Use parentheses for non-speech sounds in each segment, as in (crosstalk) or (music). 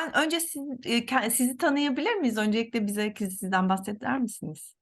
Ben önce siz, e, sizi tanıyabilir miyiz? Öncelikle bize sizden bahseder misiniz?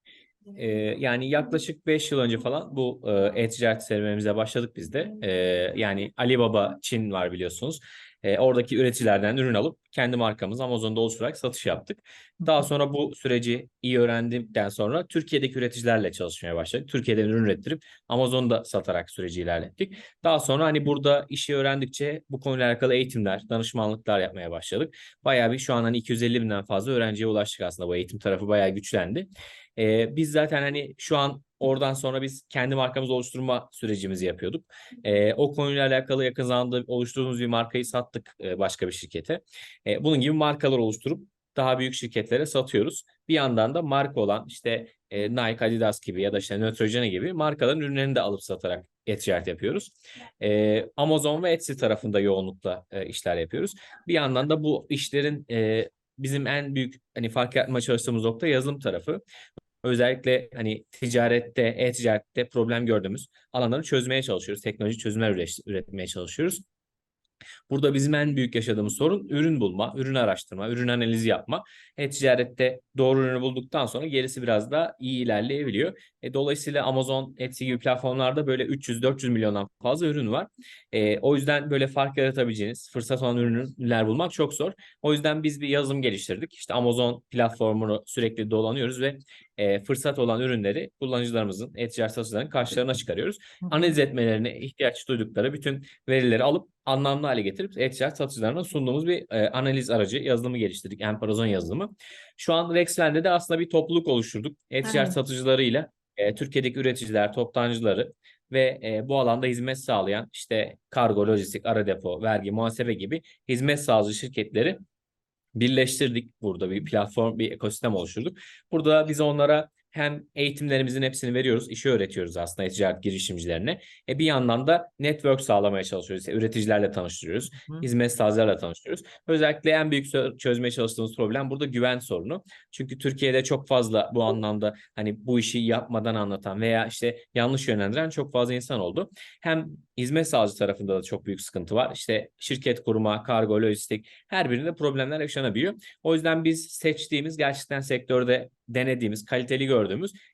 Ee, yani yaklaşık 5 yıl önce falan bu e-ticaret serüvenimize başladık biz de. Ee, yani Alibaba Çin var biliyorsunuz. Ee, oradaki üreticilerden ürün alıp kendi markamızı Amazon'da oluşturarak satış yaptık. Daha sonra bu süreci iyi öğrendikten sonra Türkiye'deki üreticilerle çalışmaya başladık. Türkiye'den ürün ürettirip Amazon'da satarak süreci ilerlettik. Daha sonra hani burada işi öğrendikçe bu konuyla alakalı eğitimler, danışmanlıklar yapmaya başladık. Bayağı bir şu an hani 250 binden fazla öğrenciye ulaştık aslında bu eğitim tarafı bayağı güçlendi. Ee, biz zaten hani şu an oradan sonra biz kendi markamızı oluşturma sürecimizi yapıyorduk. Ee, o konuyla alakalı yakın zamanda oluşturduğumuz bir markayı sattık e, başka bir şirkete. E, bunun gibi markalar oluşturup daha büyük şirketlere satıyoruz. Bir yandan da marka olan işte e, Nike, Adidas gibi ya da işte Neutrogena gibi markaların ürünlerini de alıp satarak e-ticaret yapıyoruz. E, Amazon ve Etsy tarafında yoğunlukla e, işler yapıyoruz. Bir yandan da bu işlerin e, bizim en büyük hani fark yaratmaya çalıştığımız nokta yazılım tarafı. Özellikle hani ticarette, e-ticarette problem gördüğümüz alanları çözmeye çalışıyoruz. Teknoloji çözümler üret- üretmeye çalışıyoruz. Burada bizim en büyük yaşadığımız sorun ürün bulma, ürün araştırma, ürün analizi yapma. E-ticarette doğru ürünü bulduktan sonra gerisi biraz daha iyi ilerleyebiliyor. E, dolayısıyla Amazon, Etsy gibi platformlarda böyle 300-400 milyondan fazla ürün var. E, o yüzden böyle fark yaratabileceğiniz, fırsat olan ürünler bulmak çok zor. O yüzden biz bir yazılım geliştirdik. İşte Amazon platformunu sürekli dolanıyoruz ve e, fırsat olan ürünleri kullanıcılarımızın, e-ticaret satıcılarının karşılarına çıkarıyoruz. Analiz etmelerine ihtiyaç duydukları bütün verileri alıp anlamlı hale getirip e-ticaret satıcılarına sunduğumuz bir e, analiz aracı yazılımı geliştirdik. Emperazon yazılımı. Şu an Rexfen'de de aslında bir topluluk oluşturduk. E-ticaret satıcılarıyla e, Türkiye'deki üreticiler, toptancıları ve e, bu alanda hizmet sağlayan işte kargo, lojistik, ara depo, vergi, muhasebe gibi hizmet sağlayıcı şirketleri birleştirdik burada bir platform, bir ekosistem oluşturduk. Burada biz onlara hem eğitimlerimizin hepsini veriyoruz, işi öğretiyoruz aslında ticaret girişimcilerine. E bir yandan da network sağlamaya çalışıyoruz. Üreticilerle tanıştırıyoruz, Hı. hizmet sahacılarla tanıştırıyoruz. Özellikle en büyük çözmeye çalıştığımız problem burada güven sorunu. Çünkü Türkiye'de çok fazla bu anlamda hani bu işi yapmadan anlatan veya işte yanlış yönlendiren çok fazla insan oldu. Hem hizmet sağlayıcı tarafında da çok büyük sıkıntı var. İşte şirket kurma, kargo, lojistik her birinde problemler yaşanabiliyor. O yüzden biz seçtiğimiz gerçekten sektörde denediğimiz, kaliteli gördüğümüz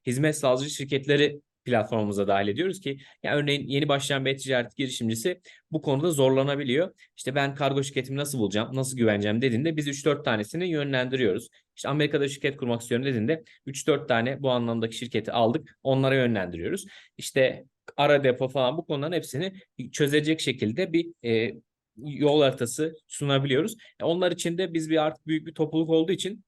hizmet sağlayıcı şirketleri platformumuza dahil ediyoruz ki yani örneğin yeni başlayan bir e-ticaret girişimcisi bu konuda zorlanabiliyor. İşte ben kargo şirketimi nasıl bulacağım, nasıl güveneceğim dediğinde biz 3-4 tanesini yönlendiriyoruz. İşte Amerika'da şirket kurmak istiyorum dediğinde 3-4 tane bu anlamdaki şirketi aldık, onlara yönlendiriyoruz. İşte ara depo falan bu konuların hepsini çözecek şekilde bir e, yol haritası sunabiliyoruz. E, Onlar için de biz bir artık büyük bir topluluk olduğu için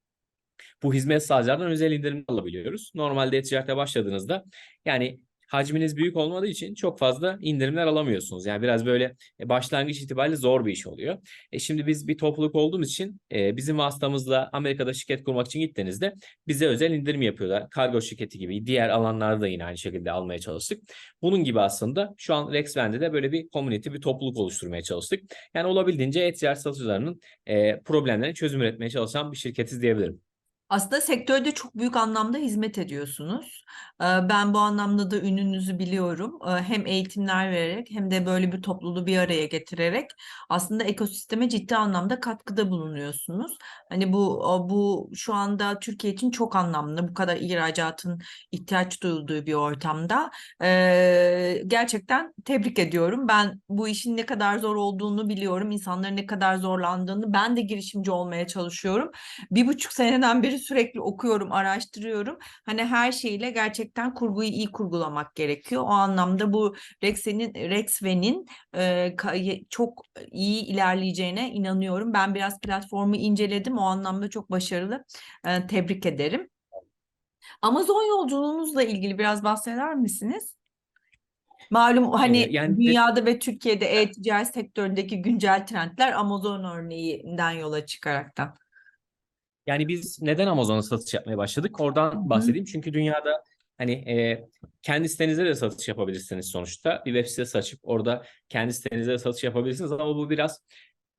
bu hizmet sağlayıcılardan özel indirim alabiliyoruz. Normalde e-ticarete başladığınızda yani hacminiz büyük olmadığı için çok fazla indirimler alamıyorsunuz. Yani biraz böyle e, başlangıç itibariyle zor bir iş oluyor. E şimdi biz bir topluluk olduğumuz için e, bizim vasıtamızla Amerika'da şirket kurmak için gittiğinizde bize özel indirim yapıyorlar. Kargo şirketi gibi diğer alanlarda da yine aynı şekilde almaya çalıştık. Bunun gibi aslında şu an Rexven'de de böyle bir community, bir topluluk oluşturmaya çalıştık. Yani olabildiğince e-ticaret satıcılarının e, problemlerine çözüm üretmeye çalışan bir şirketiz diyebilirim. Aslında sektörde çok büyük anlamda hizmet ediyorsunuz. Ben bu anlamda da ününüzü biliyorum. Hem eğitimler vererek hem de böyle bir topluluğu bir araya getirerek aslında ekosisteme ciddi anlamda katkıda bulunuyorsunuz. Hani bu bu şu anda Türkiye için çok anlamlı. Bu kadar ihracatın ihtiyaç duyulduğu bir ortamda. Gerçekten tebrik ediyorum. Ben bu işin ne kadar zor olduğunu biliyorum. İnsanların ne kadar zorlandığını. Ben de girişimci olmaya çalışıyorum bir buçuk seneden beri sürekli okuyorum, araştırıyorum. Hani her şeyle gerçekten kurguyu iyi kurgulamak gerekiyor. O anlamda bu Rex'in Rexven'in e, çok iyi ilerleyeceğine inanıyorum. Ben biraz platformu inceledim. O anlamda çok başarılı. E, tebrik ederim. Amazon yolculuğunuzla ilgili biraz bahseder misiniz? Malum hani Ee, yani de- dünyada ve Türkiye'de e-ticaret sektöründeki güncel trendler Amazon örneğinden yola çıkaraktan. Yani biz neden Amazon'a satış yapmaya başladık? Hı hı. Oradan bahsedeyim. Çünkü dünyada hani e, kendi sitenizde de satış yapabilirsiniz sonuçta. Bir web sitesi açıp orada kendi sitenizde de satış yapabilirsiniz ama bu biraz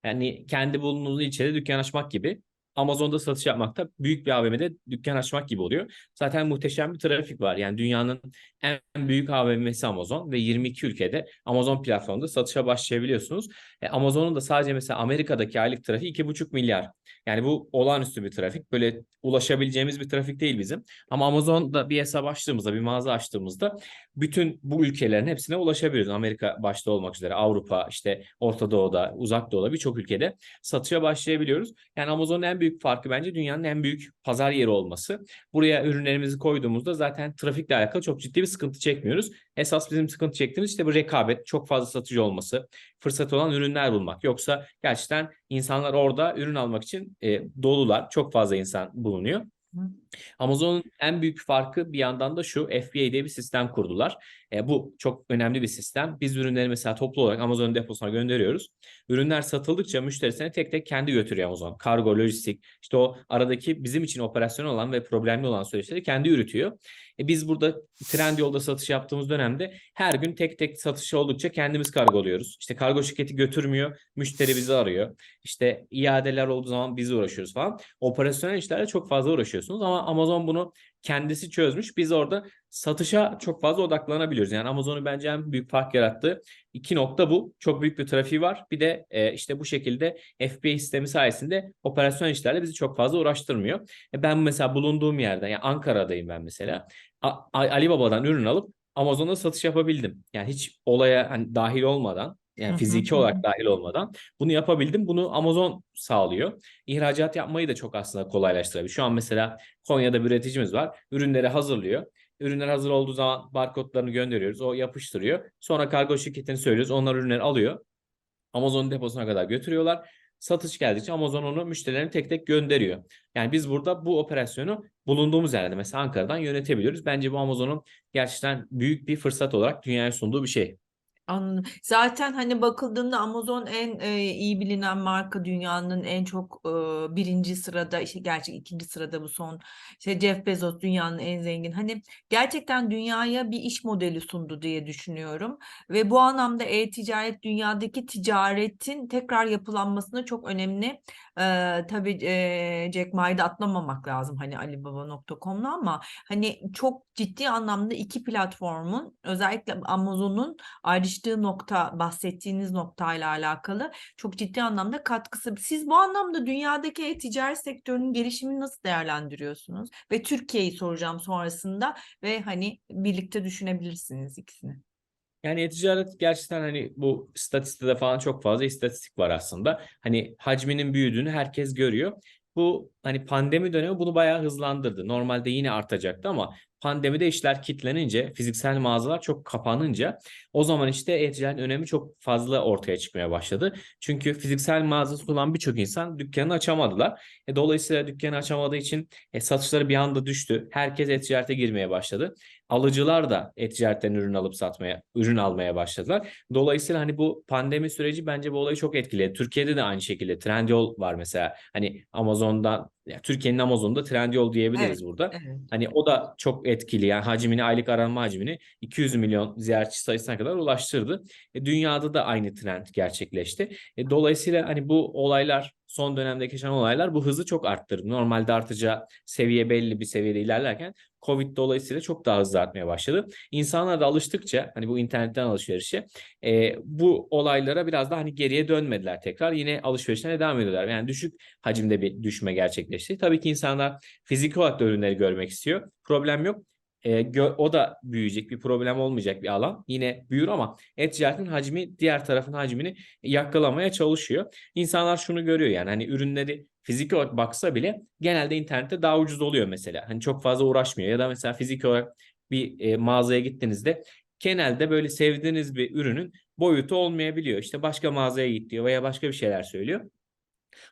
yani kendi bulunduğunuz ilçede dükkan açmak gibi. Amazon'da satış yapmak da büyük bir AVM'de dükkan açmak gibi oluyor. Zaten muhteşem bir trafik var. Yani dünyanın en büyük AVM'si Amazon ve 22 ülkede Amazon platformunda satışa başlayabiliyorsunuz. E, Amazon'un da sadece mesela Amerika'daki aylık trafiği 2,5 milyar. Yani bu olağanüstü bir trafik. Böyle ulaşabileceğimiz bir trafik değil bizim. Ama Amazon'da bir hesap açtığımızda, bir mağaza açtığımızda bütün bu ülkelerin hepsine ulaşabiliyoruz. Amerika başta olmak üzere Avrupa, işte Orta Doğu'da, Uzak Doğu'da birçok ülkede satışa başlayabiliyoruz. Yani Amazon'un en büyük farkı bence dünyanın en büyük pazar yeri olması. Buraya ürünlerimizi koyduğumuzda zaten trafikle alakalı çok ciddi bir sıkıntı çekmiyoruz. Esas bizim sıkıntı çektiğimiz işte bu rekabet, çok fazla satıcı olması, fırsat olan ürünler bulmak. Yoksa gerçekten insanlar orada ürün almak için e, dolular. Çok fazla insan bulunuyor. Amazon'un en büyük farkı bir yandan da şu FBA diye bir sistem kurdular. E, bu çok önemli bir sistem. Biz ürünleri mesela toplu olarak Amazon'un deposuna gönderiyoruz. Ürünler satıldıkça müşterisine tek tek kendi götürüyor Amazon. Kargo, lojistik, işte o aradaki bizim için operasyon olan ve problemli olan süreçleri kendi yürütüyor. E, biz burada Trendyol'da satış yaptığımız dönemde her gün tek tek satış oldukça kendimiz kargoluyoruz. İşte kargo şirketi götürmüyor, müşteri bizi arıyor. İşte iadeler olduğu zaman biz uğraşıyoruz falan. Operasyonel işlerle çok fazla uğraşıyorsunuz ama Amazon bunu kendisi çözmüş. Biz orada satışa çok fazla odaklanabiliyoruz. Yani Amazon'un bence en büyük fark yarattığı iki nokta bu. Çok büyük bir trafiği var. Bir de e, işte bu şekilde FBA sistemi sayesinde operasyon işlerle bizi çok fazla uğraştırmıyor. E, ben mesela bulunduğum yerden, yani Ankara'dayım ben mesela. A- A- Alibaba'dan ürün alıp Amazon'da satış yapabildim. Yani hiç olaya hani dahil olmadan yani fiziki olarak dahil olmadan bunu yapabildim. Bunu Amazon sağlıyor. İhracat yapmayı da çok aslında kolaylaştırabiliyor. Şu an mesela Konya'da bir üreticimiz var. Ürünleri hazırlıyor. Ürünler hazır olduğu zaman barkodlarını gönderiyoruz. O yapıştırıyor. Sonra kargo şirketine söylüyoruz. Onlar ürünleri alıyor. Amazon deposuna kadar götürüyorlar. Satış geldikçe Amazon onu müşterilerine tek tek gönderiyor. Yani biz burada bu operasyonu bulunduğumuz yerde mesela Ankara'dan yönetebiliyoruz. Bence bu Amazon'un gerçekten büyük bir fırsat olarak dünyaya sunduğu bir şey. Anladım. Zaten hani bakıldığında Amazon en e, iyi bilinen marka dünyanın en çok e, birinci sırada işte gerçi ikinci sırada bu son işte Jeff Bezos dünyanın en zengin hani gerçekten dünyaya bir iş modeli sundu diye düşünüyorum ve bu anlamda e-ticaret dünyadaki ticaretin tekrar yapılanmasına çok önemli. E, tabii e, Jack Ma'yı da atlamamak lazım hani Alibaba.com'la ama hani çok ciddi anlamda iki platformun özellikle Amazon'un ayrıştığı nokta bahsettiğiniz noktayla alakalı çok ciddi anlamda katkısı. Siz bu anlamda dünyadaki e-ticaret sektörünün gelişimini nasıl değerlendiriyorsunuz? Ve Türkiye'yi soracağım sonrasında ve hani birlikte düşünebilirsiniz ikisini. Yani e-ticaret gerçekten hani bu statistide falan çok fazla istatistik var aslında. Hani hacminin büyüdüğünü herkes görüyor. Bu hani pandemi dönemi bunu bayağı hızlandırdı. Normalde yine artacaktı ama pandemide işler kilitlenince, fiziksel mağazalar çok kapanınca o zaman işte e-ticaretin önemi çok fazla ortaya çıkmaya başladı. Çünkü fiziksel mağazası olan birçok insan dükkanını açamadılar. E, dolayısıyla dükkanı açamadığı için e, satışları bir anda düştü. Herkes e-ticarete girmeye başladı. Alıcılar da e-ticaretten ürün alıp satmaya, ürün almaya başladılar. Dolayısıyla hani bu pandemi süreci bence bu olayı çok etkiledi. Türkiye'de de aynı şekilde Trendyol var mesela. Hani Amazon'dan, ya Türkiye'nin Amazon'da Trendyol diyebiliriz Evet, burada. evet. Hani o da çok etkili yani hacmini aylık aranma hacmini 200 milyon ziyaretçi sayısına kadar ulaştırdı. E, dünyada da aynı trend gerçekleşti. E, dolayısıyla hani bu olaylar son dönemde yaşanan olaylar bu hızı çok arttırdı. Normalde artacağı seviye belli bir seviyede ilerlerken Covid dolayısıyla çok daha hızlı artmaya başladı. İnsanlar da alıştıkça hani bu internetten alışverişe e, bu olaylara biraz da hani geriye dönmediler tekrar. Yine alışverişlerine devam ediyorlar. Yani düşük hacimde bir düşme gerçekleşti. Tabii ki insanlar fiziki olarak da ürünleri görmek istiyor. Problem yok. E, o da büyüyecek bir problem olmayacak bir alan. Yine büyür ama e-ticaretin hacmi diğer tarafın hacmini yakalamaya çalışıyor. İnsanlar şunu görüyor yani hani ürünleri fiziki olarak baksa bile genelde internette daha ucuz oluyor mesela. Hani çok fazla uğraşmıyor ya da mesela fiziki olarak bir e, mağazaya gittiğinizde genelde böyle sevdiğiniz bir ürünün boyutu olmayabiliyor. İşte başka mağazaya git diyor veya başka bir şeyler söylüyor.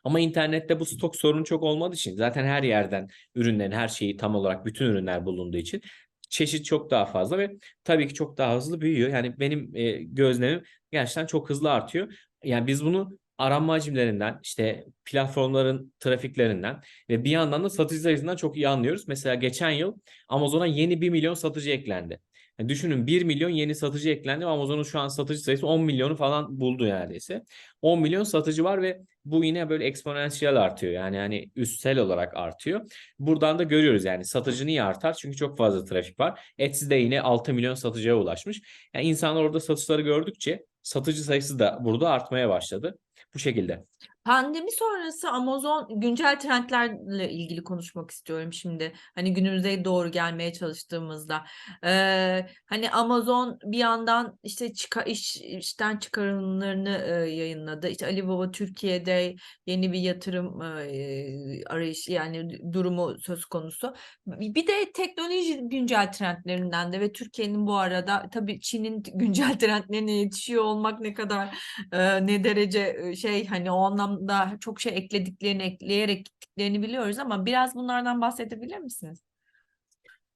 Ama internette bu stok sorunu çok olmadığı için zaten her yerden ürünlerin her şeyi tam olarak bütün ürünler bulunduğu için çeşit çok daha fazla ve tabii ki çok daha hızlı büyüyor. Yani benim e, gözlemim gerçekten çok hızlı artıyor. Yani biz bunu aranma hacimlerinden, işte platformların trafiklerinden ve bir yandan da satıcı sayısından çok iyi anlıyoruz. Mesela geçen yıl Amazon'a yeni 1 milyon satıcı eklendi. Yani düşünün 1 milyon yeni satıcı eklendi Amazon'un şu an satıcı sayısı 10 milyonu falan buldu neredeyse. 10 milyon satıcı var ve bu yine böyle eksponansiyel artıyor. Yani hani üstsel olarak artıyor. Buradan da görüyoruz yani satıcı niye artar? Çünkü çok fazla trafik var. Etsy'de yine 6 milyon satıcıya ulaşmış. Yani insanlar orada satışları gördükçe satıcı sayısı da burada artmaya başladı. Bu şekilde. Pandemi sonrası Amazon güncel trendlerle ilgili konuşmak istiyorum şimdi. Hani günümüze doğru gelmeye çalıştığımızda. Ee, hani Amazon bir yandan işte çıka, iş, işten çıkarımlarını e, yayınladı. İşte Alibaba Türkiye'de yeni bir yatırım e, arayış yani durumu söz konusu. Bir de teknoloji güncel trendlerinden de ve Türkiye'nin bu arada tabii Çin'in güncel (laughs) trendlerine yetişiyor olmak ne kadar e, ne derece şey hani o anlamda çok şey eklediklerini ekleyerek gittiklerini biliyoruz ama biraz bunlardan bahsedebilir misiniz?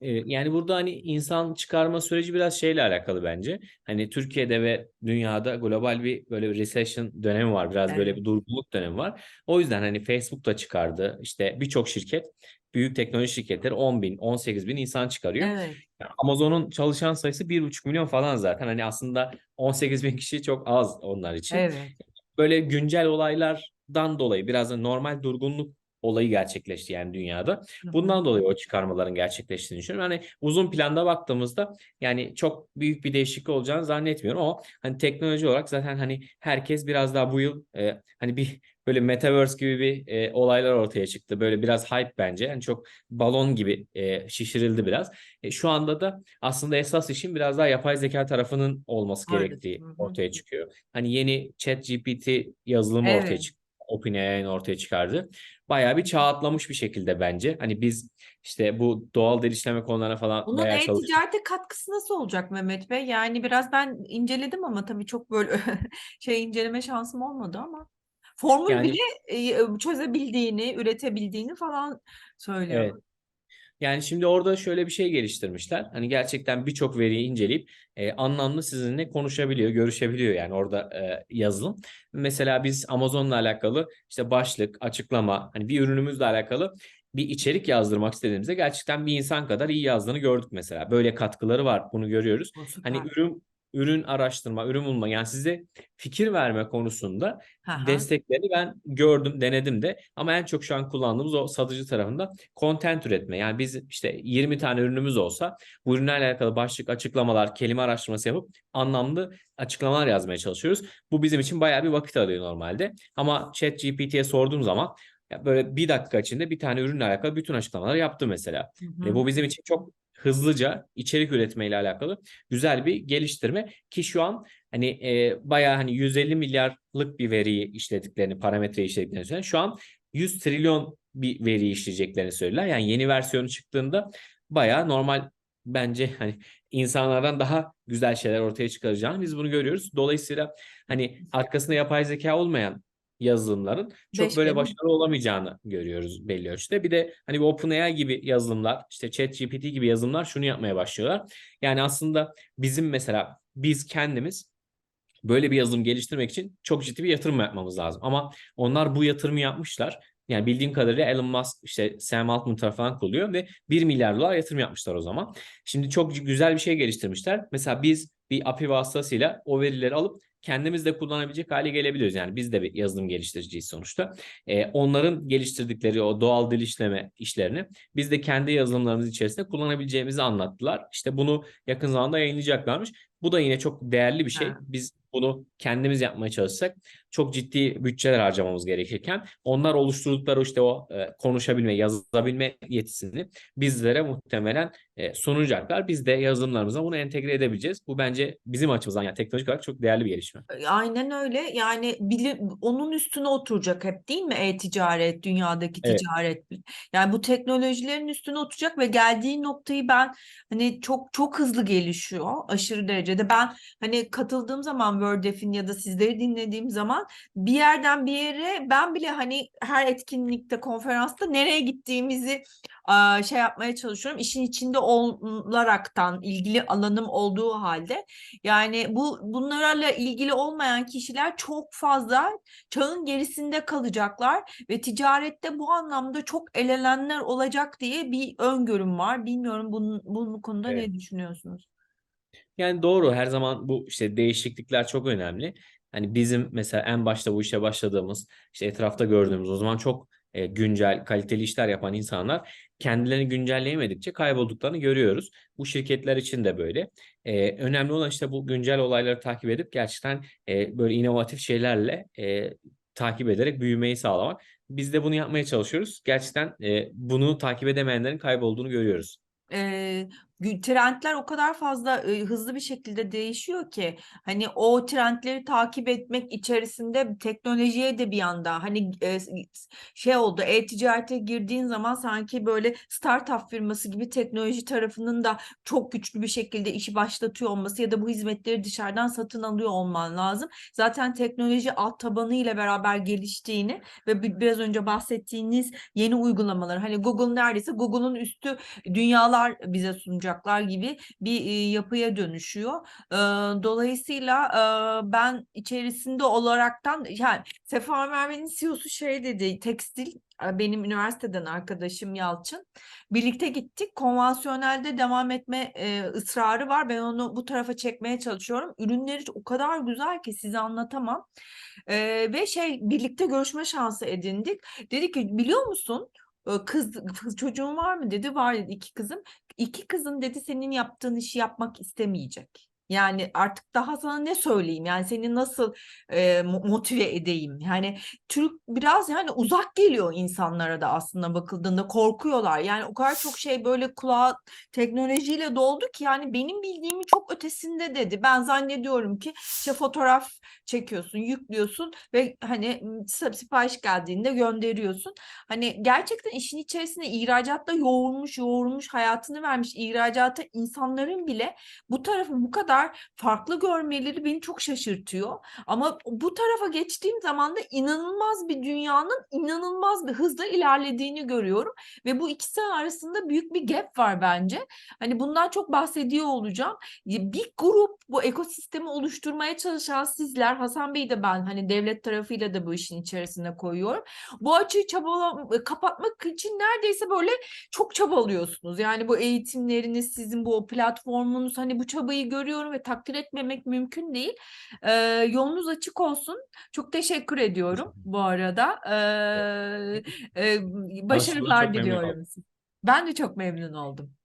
Ee, Yani burada hani insan çıkarma süreci biraz şeyle alakalı bence. Hani Türkiye'de ve dünyada global bir böyle bir recession dönemi var. Biraz böyle Evet. bir durgunluk dönemi var. O yüzden hani Facebook da çıkardı. İşte birçok şirket, büyük teknoloji şirketleri 10 bin, 18 bin insan çıkarıyor. Evet. Yani Amazon'un çalışan sayısı 1,5 milyon falan zaten. Hani aslında 18 bin kişi çok az onlar için. Evet. Böyle güncel olaylardan dolayı biraz da normal durgunluk olayı gerçekleşti yani dünyada. Bundan dolayı o çıkarmaların gerçekleştiğini düşünüyorum. Hani uzun planda baktığımızda yani çok büyük bir değişiklik olacağını zannetmiyorum ama hani teknoloji olarak zaten hani herkes biraz daha bu yıl e, hani bir böyle metaverse gibi bir e, olaylar ortaya çıktı. Böyle biraz hype bence. Yani çok balon gibi e, şişirildi biraz. E, şu anda da aslında esas işin biraz daha yapay zeka tarafının olması gerektiği Hı hı. ortaya çıkıyor. Hani yeni ChatGPT yazılımı ortaya Evet. çıktı. OpenAI'nin ortaya çıkardı. Bayağı bir çağ atlamış bir şekilde bence. Hani biz işte bu doğal dil işleme konularına falan Bunun bayağı çalıştık. e-ticarete katkısı nasıl olacak Mehmet Bey? Yani biraz ben inceledim ama tabii çok böyle (laughs) şey inceleme şansım olmadı ama formül Yani bile çözebildiğini, üretebildiğini falan söylüyor. evet. Yani şimdi orada şöyle bir şey geliştirmişler. Hani gerçekten birçok veriyi inceleyip e, anlamlı sizinle konuşabiliyor, görüşebiliyor yani orada e, yazılım. Mesela biz Amazon'la alakalı işte başlık, açıklama, hani bir ürünümüzle alakalı bir içerik yazdırmak istediğimizde gerçekten bir insan kadar iyi yazdığını gördük mesela. Böyle katkıları var, bunu görüyoruz. O Hani süper. ürün ürün araştırma, ürün bulma yani size fikir verme konusunda hı. desteklerini ben gördüm, denedim de ama en çok şu an kullandığımız o satıcı tarafında content üretme. Yani biz işte 20 tane ürünümüz olsa bu ürünlerle alakalı başlık, açıklamalar, kelime araştırması yapıp anlamlı açıklamalar yazmaya çalışıyoruz. Bu bizim için bayağı bir vakit alıyor normalde. Ama ChatGPT'ye sorduğum zaman böyle bir dakika içinde bir tane ürünle alakalı bütün açıklamaları yaptı mesela. Hı E, hı. bu bizim için çok hızlıca içerik üretmeyle alakalı güzel bir geliştirme ki şu an hani e, bayağı hani 150 milyarlık bir veriyi işlediklerini, parametreyi işlediklerini söylüyor. Şu an 100 trilyon bir veri işleyeceklerini söylüyorlar. Yani yeni versiyonu çıktığında bayağı normal bence hani insanlardan daha güzel şeyler ortaya çıkaracağını biz bunu görüyoruz. Dolayısıyla hani arkasında yapay zeka olmayan yazılımların çok Beş böyle bin. başarılı olamayacağını görüyoruz belli ölçüde. Bir de hani bu OpenAI gibi yazılımlar, işte ChatGPT gibi yazılımlar şunu yapmaya başlıyorlar. Yani aslında bizim mesela biz kendimiz böyle bir yazılım geliştirmek için çok ciddi bir yatırım yapmamız lazım. Ama onlar bu yatırımı yapmışlar. Yani bildiğim kadarıyla Elon Musk işte Sam Altman tarafından kuruluyor ve 1 milyar dolar yatırım yapmışlar o zaman. Şimdi çok güzel bir şey geliştirmişler. Mesela biz bir API vasıtasıyla o verileri alıp kendimiz de kullanabilecek hale gelebiliyoruz. Yani biz de bir yazılım geliştiriciyiz sonuçta. Ee, onların geliştirdikleri o doğal dil işleme işlerini biz de kendi yazılımlarımız içerisinde kullanabileceğimizi anlattılar. İşte bunu yakın zamanda yayınlayacaklarmış. Bu da yine çok değerli bir şey. Ha. Biz bunu kendimiz yapmaya çalışsak çok ciddi bütçeler harcamamız gerekirken onlar oluşturdukları işte o e, konuşabilme, yazabilme yetisini bizlere muhtemelen e, sunacaklar. Biz de yazılımlarımıza bunu entegre edebileceğiz. Bu bence bizim açımızdan yani teknolojik olarak çok değerli bir gelişme. Aynen öyle. Yani bilim, onun üstüne oturacak hep değil mi? E-ticaret, dünyadaki Evet. ticaret. Yani bu teknolojilerin üstüne oturacak ve geldiği noktayı ben hani çok çok hızlı gelişiyor aşırı derecede. Ben hani katıldığım zaman Wordef'in ya da sizleri dinlediğim zaman bir yerden bir yere ben bile hani her etkinlikte, konferansta nereye gittiğimizi şey yapmaya çalışıyorum. İşin içinde olaraktan ilgili alanım olduğu halde yani bu bunlarla ilgili olmayan kişiler çok fazla çağın gerisinde kalacaklar ve ticarette bu anlamda çok elenenler olacak diye bir öngörüm var. Bilmiyorum bunun, bunun konuda Evet. ne düşünüyorsunuz? Yani doğru her zaman bu işte değişiklikler çok önemli. Hani bizim mesela en başta bu işe başladığımız işte etrafta gördüğümüz o zaman çok e, güncel kaliteli işler yapan insanlar kendilerini güncelleyemedikçe kaybolduklarını görüyoruz. Bu şirketler için de böyle. E, önemli olan işte bu güncel olayları takip edip gerçekten e, böyle inovatif şeylerle e, takip ederek büyümeyi sağlamak. Biz de bunu yapmaya çalışıyoruz. Gerçekten e, bunu takip edemeyenlerin kaybolduğunu görüyoruz. Gü- trendler o kadar fazla e, hızlı bir şekilde değişiyor ki hani o trendleri takip etmek içerisinde teknolojiye de bir anda hani e, şey oldu e-ticarete girdiğin zaman sanki böyle startup firması gibi teknoloji tarafının da çok güçlü bir şekilde işi başlatıyor olması ya da bu hizmetleri dışarıdan satın alıyor olman lazım. Zaten teknoloji alt tabanı ile beraber geliştiğini ve bi- biraz önce bahsettiğiniz yeni uygulamalar hani Google neredeyse Google'un üstü dünyalar bize sunacaklar gibi bir e, yapıya dönüşüyor. Dolayısıyla e, ben içerisinde olaraktan yani Sefa Merve'nin CEO'su şey dedi tekstil e, benim üniversiteden arkadaşım Yalçın. Birlikte gittik. Konvansiyonelde devam etme e, ısrarı var. Ben onu bu tarafa çekmeye çalışıyorum. Ürünleri o kadar güzel ki size anlatamam. Ee, ve şey birlikte görüşme şansı edindik. Dedi ki biliyor musun? Kız, kız çocuğun var mı dedi var dedi iki kızım. İki kızım dedi senin yaptığın işi yapmak istemeyecek. Yani artık daha sana ne söyleyeyim? Yani seni nasıl e, mo- motive edeyim? Yani Türk biraz yani uzak geliyor insanlara da aslında bakıldığında korkuyorlar. Yani o kadar çok şey böyle kulağa teknolojiyle doldu ki yani benim bildiğimin çok ötesinde dedi. Ben zannediyorum ki işte fotoğraf çekiyorsun, yüklüyorsun ve hani sipariş geldiğinde gönderiyorsun. Hani gerçekten işin içerisinde ihracatta yoğurmuş, yoğurmuş, hayatını vermiş ihracata insanların bile bu tarafı bu kadar farklı görmeleri beni çok şaşırtıyor. Ama bu tarafa geçtiğim zaman da inanılmaz bir dünyanın inanılmaz bir hızla ilerlediğini görüyorum ve bu ikisi arasında büyük bir gap var bence. Hani bundan çok bahsediyor olacağım. Bir grup bu ekosistemi oluşturmaya çalışan sizler, Hasan Bey de ben hani devlet tarafıyla da bu işin içerisine koyuyorum. Bu açığı çabala kapatmak için neredeyse böyle çok çabalıyorsunuz. Yani bu eğitimleriniz, sizin bu platformunuz hani bu çabayı görüyorum ve takdir etmemek mümkün değil. Ee, yolunuz açık olsun. Çok teşekkür ediyorum bu arada. Ee, e, başarılar diliyorum. Ben de çok memnun oldum.